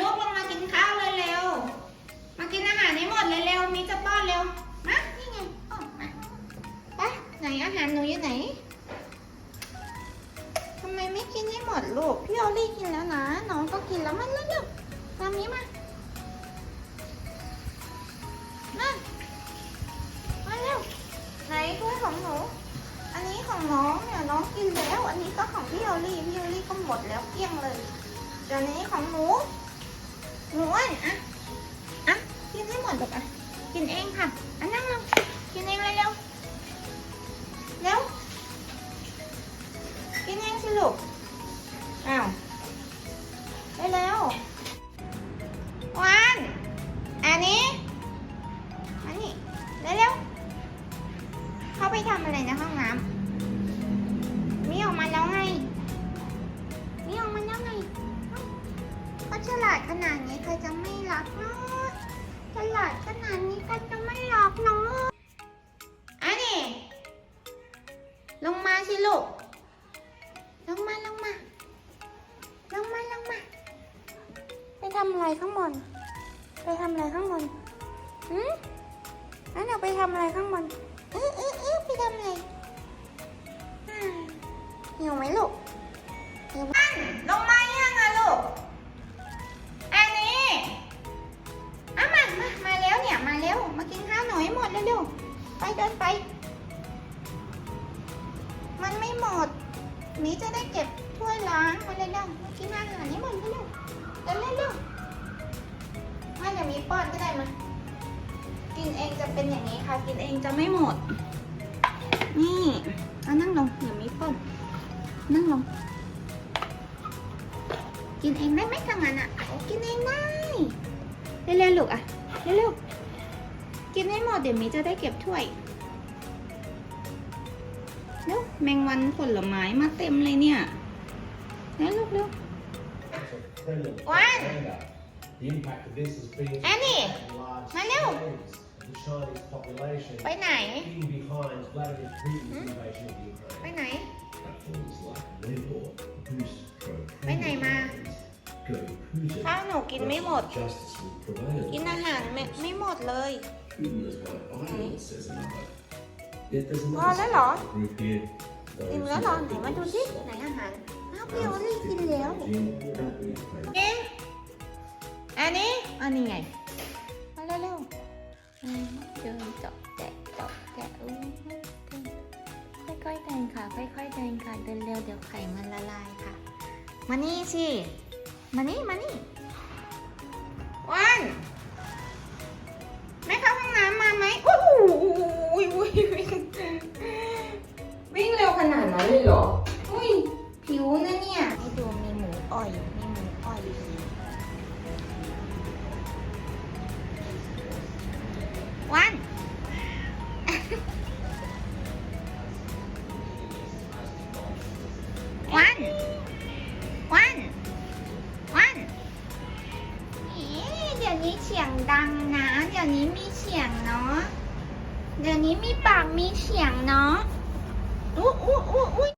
ลูกลงมากินข้าวเลยเร็ว มากินอาหารให้หมดเลยเร็ว มีจะป้อนเร็ว มา นี่ไงออกมาไปไหนอาหารหนูอยู่ไหนทำไมไม่กินให้หมดลูก พี่โอลี่กินแล้วนะ น้องก็กินแล้วมันเร็วๆตามนี้มามามาเร็ว ไหนถ้วยของหนู อันนี้ของน้องเนี่ยน้องกินแล้ว อันนี้ก็ของพี่โอลี่ พี่โอลี่ก็หมดแล้วเกลี้ยงเลยเดี๋ยวนี้ของหนู หนูอ้วนอะอะกินให้หมดลูกอะกินเองค่ะอันนั่งลงกินเองเลยเร็วเร็วกินเองสิลูกอ้าวไปแล้ววันอันนี้อันนี้เร็วๆเขาไปทำอะไรในห้องน้ำมีออกมาแล้วไง ก็ฉลาดขนาดนี้ใครจะไม่รักเนาะฉลาดขนาดนี้ใครจะไม่รักเนาะอันนี้ลงมาสิลูก ลงมาลงมา ลงมาลงมา ไปทำอะไรข้างบน ไปทำอะไรข้างบนหืมนั่นเราไปทำอะไรข้างบนเออเออเออไปทำอะไรหิวไหมลูกหิวลง ให้หมดเร็วๆ ไปเดินไป มันไม่หมดนี้จะได้เก็บถ้วยล้างมาเลยเร็วมากินอาหารให้หมดเร็วเร็วเร็วเร็วไม่เดี๋ยวมีป้อนก็ได้มากินเองจะเป็นอย่างนี้ค่ะ กินเองจะไม่หมด นี่เอานั่งลงเดี๋ยวมีป้อน นั่งลง กินเองได้ไหมทางนั้นอะกินเองได้เร็วๆลูกอะเร็วๆ กินให้หมดเดี๋ยวมีจะได้เก็บถ้วยเร็วแมงวันผลไม้มาเต็มเลยเนี่ยเร็วลูกเร็ว One. The impact of this has been Annie, large Hello. scales of the Chinese population ไปไหน being behind Vladimir Putin's invasion of Ukraine. ไปไหน Platforms like Weibo boost pro-Kremlin ไปไหนมา Go Putin. ข้าวหนูกินไม่หมด Justice will prevail. กินอาหารไม่ไม่หมดเลย Putin is by violence, says another. Yet there's Oh, another hello. sector of group here. กิน Those แล้ว who เหรอ want ไหน to มาดูสิ stop ไหนอาหารอ้าวพี่โอลี่กินแล้ว Regime without being paid. เอ๊ะอันนี้อันนี้ไงมาเร็วๆอืมเดินเจาะแจะเจาะแจะอู้ค่อยๆเดินค่ะ ค่อยๆเดินค่ะเดินเร็วเดี๋ยวไข่มันละลายค่ะ มานี่สิ มานี่ มานี่วันไม่เข้าห้องน้ำมาไหมโอ้โหวิ่งวิ่งวิ่งเร็วขนาดนั้นเลยเหรอ อุ้ยผิวนะเนี่ย ให้ดูมีหมูอ่อย มีหมูอ่อย เดี๋ยวนี้มีปากมีเสียงเนาะอู้อู้อู้อู้